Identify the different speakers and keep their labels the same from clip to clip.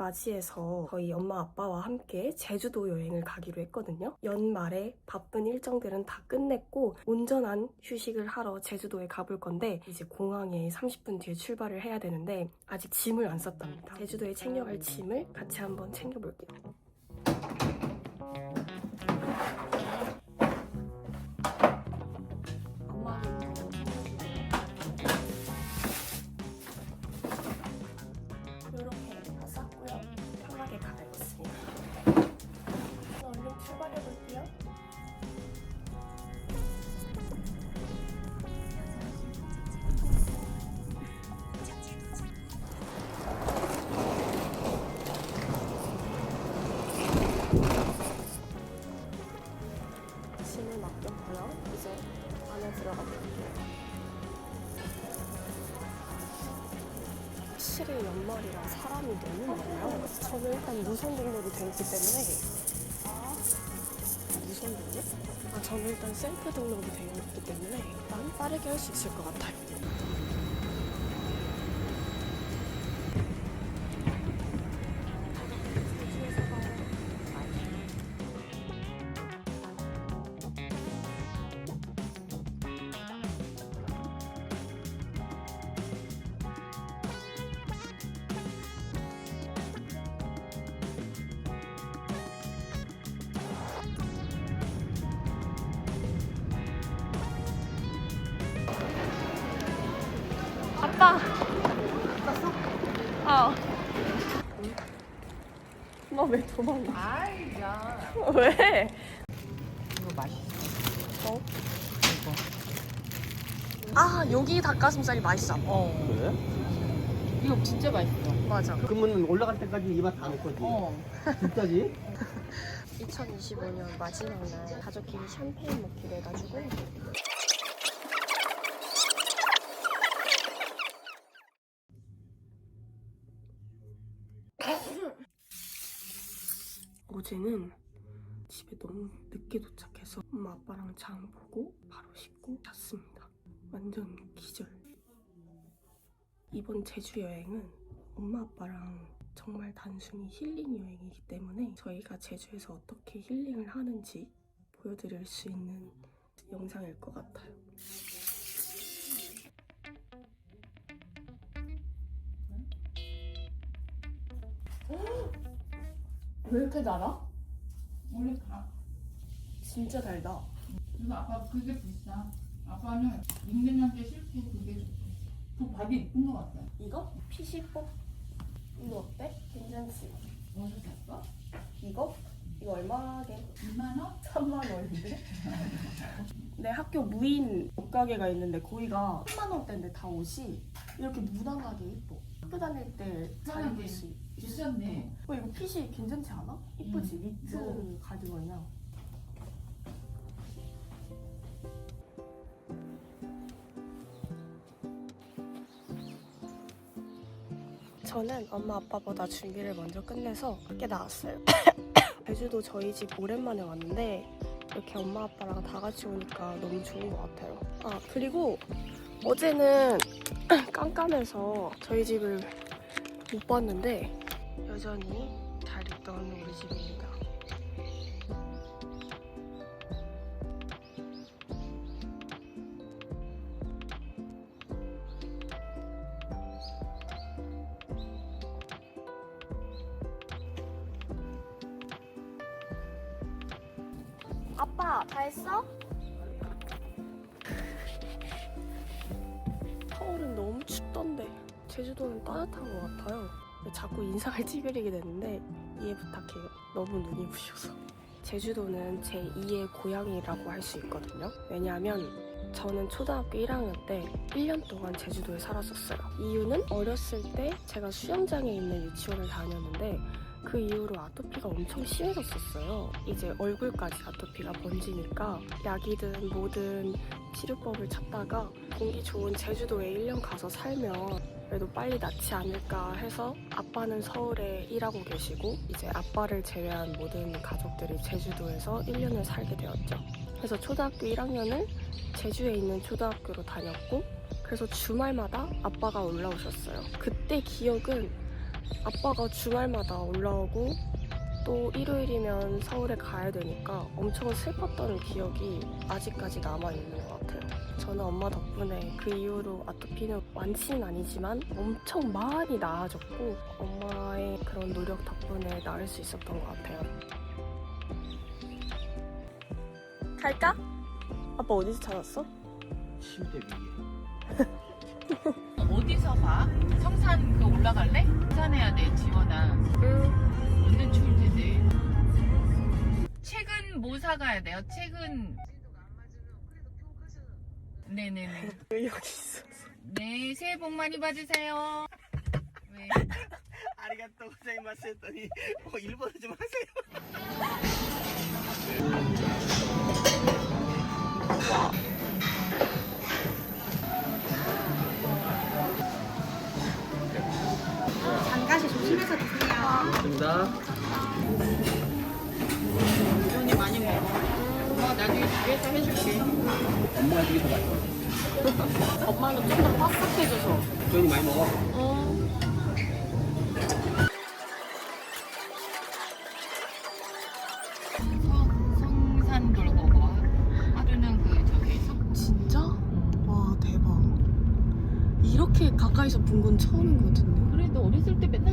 Speaker 1: 맞이해서 저희 엄마 아빠와 함께 제주도 여행을 가기로 했거든요. 연말에 바쁜 일정들은 다 끝냈고 온전한 휴식을 하러 제주도에 가볼 건데 이제 공항에 30분 뒤에 출발을 해야 되는데 아직 짐을 안 쌌답니다. 제주도에 챙겨갈 짐을 같이 한번 챙겨볼게요. 일단 무선 등록이 돼 있기 때문에 무선 등록? 아, 저는 일단 셀프 등록이 되어 있기 때문에 일단 빠르게 할 수 있을 것 같아요. 왜 도망가?
Speaker 2: 아이, 야.
Speaker 1: 왜?
Speaker 2: 이거 맛있어.
Speaker 1: 어?
Speaker 2: 이거.
Speaker 1: 아 여기 닭가슴살이 맛있어.
Speaker 2: 어.
Speaker 3: 그래?
Speaker 2: 이거 진짜 맛있어.
Speaker 1: 맞아.
Speaker 3: 그러면 올라갈 때까지 이맛 다 먹거지.
Speaker 2: 어.
Speaker 3: 진짜지?
Speaker 1: 2025년 마지막 날 가족끼리 샴페인 먹기로 해가지고 어제는 집에 너무 늦게 도착해서 엄마 아빠랑 장 보고 바로 씻고 잤습니다. 완전 기절. 이번 제주 여행은 엄마 아빠랑 정말 단순히 힐링 여행이기 때문에 저희가 제주에서 어떻게 힐링을 하는지 보여드릴 수 있는 영상일 것 같아요. 왜 이렇게 달아?
Speaker 2: 원래 다.
Speaker 1: 진짜 달다.
Speaker 2: 이거 아빠 그게 비싸. 아빠는 인간한테 싫고 그게 좋대. 그 밥이 이쁜 거 같아.
Speaker 1: 이거? 피시뽀? 이거 어때? 괜찮지?
Speaker 2: 어디서 샀어?
Speaker 1: 이거? 이거 얼마게?
Speaker 2: 2만 원?
Speaker 1: 3만 원인데? 내 학교 무인 옷가게가 있는데 거기가 3만 원대인데 다 옷이 이렇게 무난하게 예뻐. 학교 다닐 때잘 입을 수 있-
Speaker 2: 비쌌네.
Speaker 1: 어, 이거 핏이 괜찮지 않아? 이쁘지?
Speaker 2: 음.
Speaker 1: 니트
Speaker 2: 뭐.
Speaker 1: 가디건이야. 저는 엄마 아빠보다 준비를 먼저 끝내서 밖에 나왔어요. 제주도 저희 집 오랜만에 왔는데 이렇게 엄마 아빠랑 다 같이 오니까 너무 좋은 것 같아요. 아 그리고 어제는 깜깜해서 저희 집을 못 봤는데 여전히 잘 있던 우리 집입니다. 아빠 다 했어? 서울은 너무 춥던데 제주도는 따뜻한 것 같아요. 자꾸 인상을 찌그리게 되는데 이해 부탁해요. 너무 눈이 부셔서. 제주도는 제 2의 고향이라고 할 수 있거든요. 왜냐하면 저는 초등학교 1학년 때 1년 동안 제주도에 살았었어요. 이유는 어렸을 때 제가 수영장에 있는 유치원을 다녔는데 그 이후로 아토피가 엄청 심해졌었어요. 이제 얼굴까지 아토피가 번지니까 약이든 뭐든 치료법을 찾다가 공기 좋은 제주도에 1년 가서 살면 그래도 빨리 낫지 않을까 해서 아빠는 서울에 일하고 계시고 이제 아빠를 제외한 모든 가족들이 제주도에서 1년을 살게 되었죠. 그래서 초등학교 1학년을 제주에 있는 초등학교로 다녔고 그래서 주말마다 아빠가 올라오셨어요. 그때 기억은 아빠가 주말마다 올라오고 또 일요일이면 서울에 가야 되니까 엄청 슬펐던 기억이 아직까지 남아있는 것 같아요. 저는 엄마 덕분에 그 이후로 아토피는 완치는 아니지만 엄청 많이 나아졌고 엄마의 그런 노력 덕분에 나을 수 있었던 것 같아요. 갈까? 아빠 어디서 찾았어?
Speaker 3: 침대 위에.
Speaker 2: 어디서 봐? 성산 그 올라갈래? 성산해야 돼 지원아
Speaker 1: 응.
Speaker 2: 완전 추울 텐데 책은 뭐 사가야 돼요? 책은 네네네
Speaker 1: 왜 여기 있어?
Speaker 2: 네 새해 복 많이 받으세요 왜?
Speaker 3: 아리가또 고자이마스 했더니 어, 일본어 좀 하세요.
Speaker 4: 조심해서 드세요.
Speaker 3: 감사합니다.
Speaker 2: 이런이 많이 먹어 엄마 나중에 집에서 해줄게
Speaker 3: 엄마가 되게 더 맛있어.
Speaker 1: 엄마는 좀더 바삭해져서.
Speaker 3: 조연이 많이 먹어.
Speaker 1: 어.
Speaker 2: 성, 성산 돌고 뭐 하루는 그 저기 성
Speaker 1: 진짜? 와 대박. 이렇게 가까이서 본 건 처음인 것 같은데.
Speaker 2: 그래 너 어렸을 때 맨날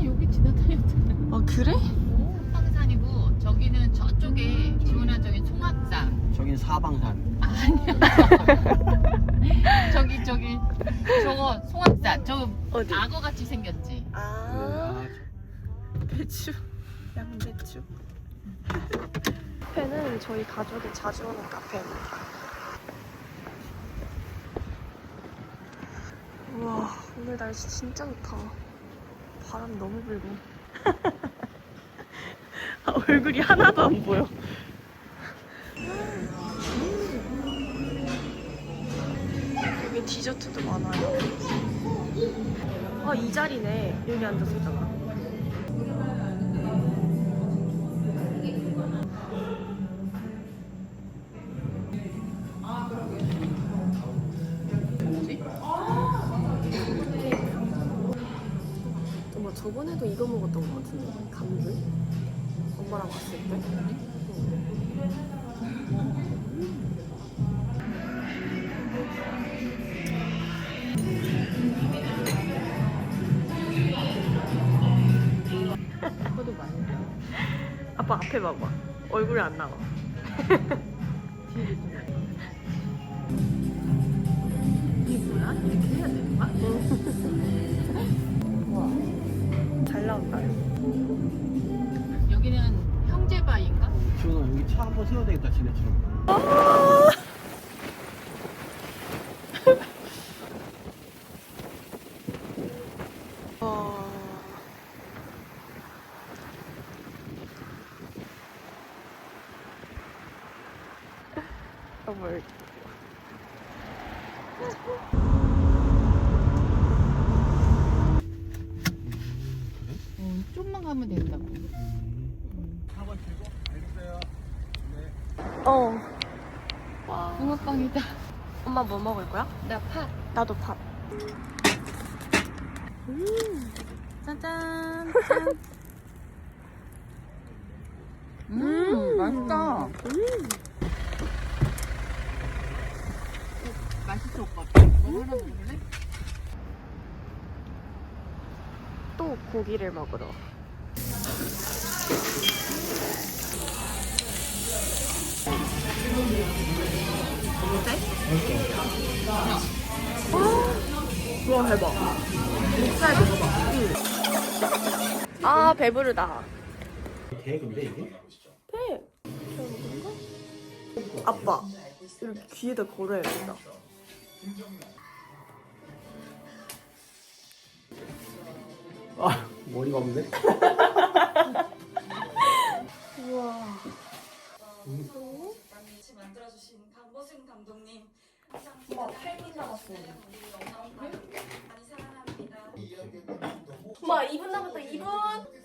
Speaker 1: 그래?
Speaker 2: 오, 황산이고 저기는 저쪽에 지원한 저기 송악산
Speaker 3: 저긴 사방산.
Speaker 2: 아니야 저기 저기 저거 송악산 저
Speaker 1: 어디?
Speaker 2: 악어 같이 생겼지
Speaker 1: 아 배추. 양배추. 카페는 저희 가족이 자주 오는 카페입니다. 우와 오늘 날씨 진짜 좋다. 바람 너무 불고. 아, 얼굴이 하나도 안 보여. 여기 디저트도 많아요. 아, 이 자리네. 여기 앉아서 있잖아.
Speaker 2: 뭐지?
Speaker 1: 엄마 저번에도 이거 먹었던 것 같은데. 감귤? 엄마랑 갔을 때.
Speaker 2: 그것도 많이 나
Speaker 1: 아빠 앞에 봐봐. 얼굴이 안 나와.
Speaker 2: 이게 뭐야? 이렇게 해야 되는 거야?
Speaker 1: 잘 나온다.
Speaker 3: 지원아 여기 차 한번 세워야 되겠다 지네처럼.
Speaker 1: 와. 아, 뭘.
Speaker 2: 어, 좀만 가면 된다고
Speaker 3: 4번 들고 알겠어요. 네.
Speaker 1: 어. 와.
Speaker 2: 붕어빵이다
Speaker 1: 엄마 뭐 먹을 거야?
Speaker 2: 나 팥.
Speaker 1: 나도 밥.
Speaker 2: 짜잔 짠. 음, 맛있다
Speaker 1: 음.
Speaker 2: 맛있어 오빠 뭐 하나 먹을래?
Speaker 1: 또 고기를 먹으러. 어? 와 대박. 목살 먹어봐. 응. 아 배부르다.
Speaker 3: 개 근데 이게?
Speaker 1: 배. 아빠 이렇게 귀에다 걸어야겠다.
Speaker 3: 아 머리가 없네.
Speaker 1: 우와.
Speaker 5: 같 강보승 감독님
Speaker 1: 엄마 8분 남았어. 엄마 2분 남았다 2분. 1분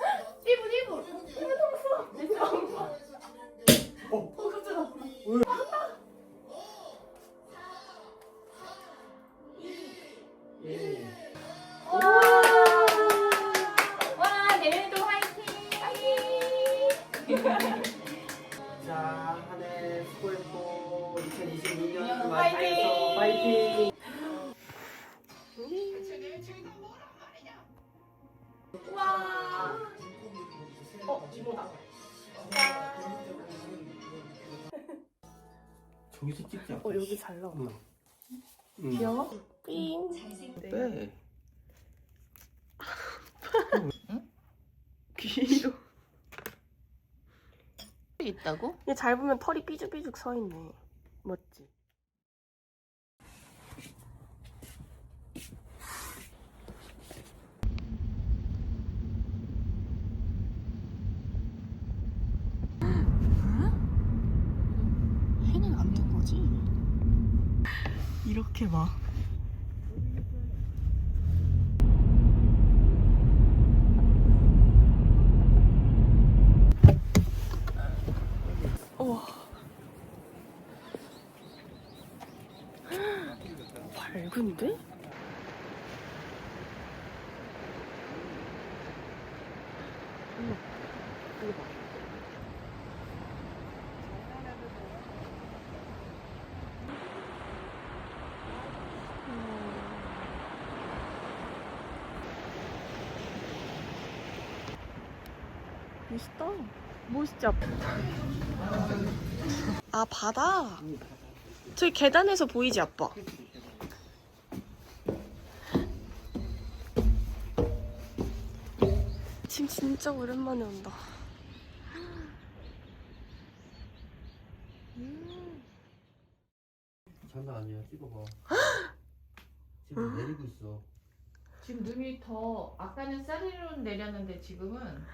Speaker 3: 2022년
Speaker 2: 년
Speaker 3: 마이크에서 파이팅!
Speaker 1: 와. 어 이모다.
Speaker 3: 저기서 찍자.
Speaker 1: 어 여기 잘 나와.
Speaker 3: 응. 응.
Speaker 1: 귀여워? 삥.
Speaker 3: 네.
Speaker 1: 귀로.
Speaker 2: 있다고?
Speaker 1: 얘 잘 보면 털이 삐죽삐죽 서 있네. 멋지. 해는 안 된 거지? 이렇게 막. 우와. 밝은데? 멋있다. 아빠? 아, 바다? 저기 계단에서 보이지, 아빠? 지금 진짜 오랜만에 온다.
Speaker 3: 장난 아니야. 찍어봐. 지금 내리고 있어.
Speaker 2: 지금 눈이 더 아까는 쌀이로 내렸는데 지금은.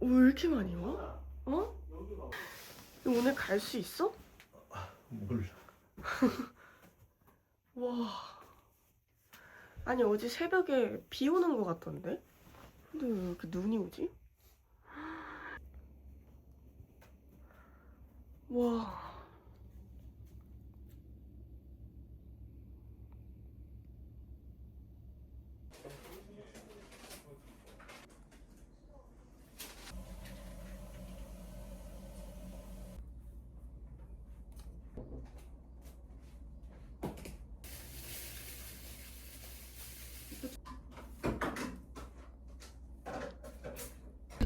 Speaker 1: 왜 이렇게 많이 와? 어? 오늘 갈 수 있어?
Speaker 3: 몰라.
Speaker 1: 와. 아니 어제 새벽에 비 오는 것 같던데? 근데 왜 이렇게 눈이 오지? 와.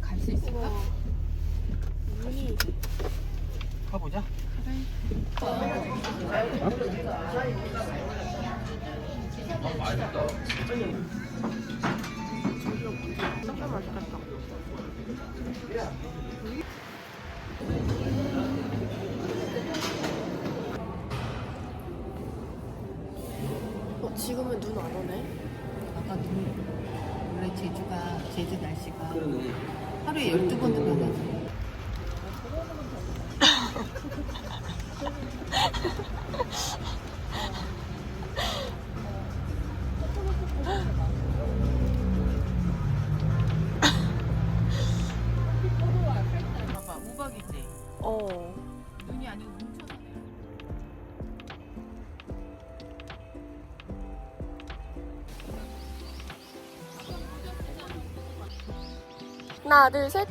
Speaker 2: 갈 수 있을까?
Speaker 1: 눈이
Speaker 3: 가보자.
Speaker 1: 진짜 맛있겠다. 어, 지금은 눈 안 오네.
Speaker 2: 아까 눈 원래 제주가 제주 날씨가. 하루에 12번 들어가서
Speaker 1: 하나, 둘, 셋.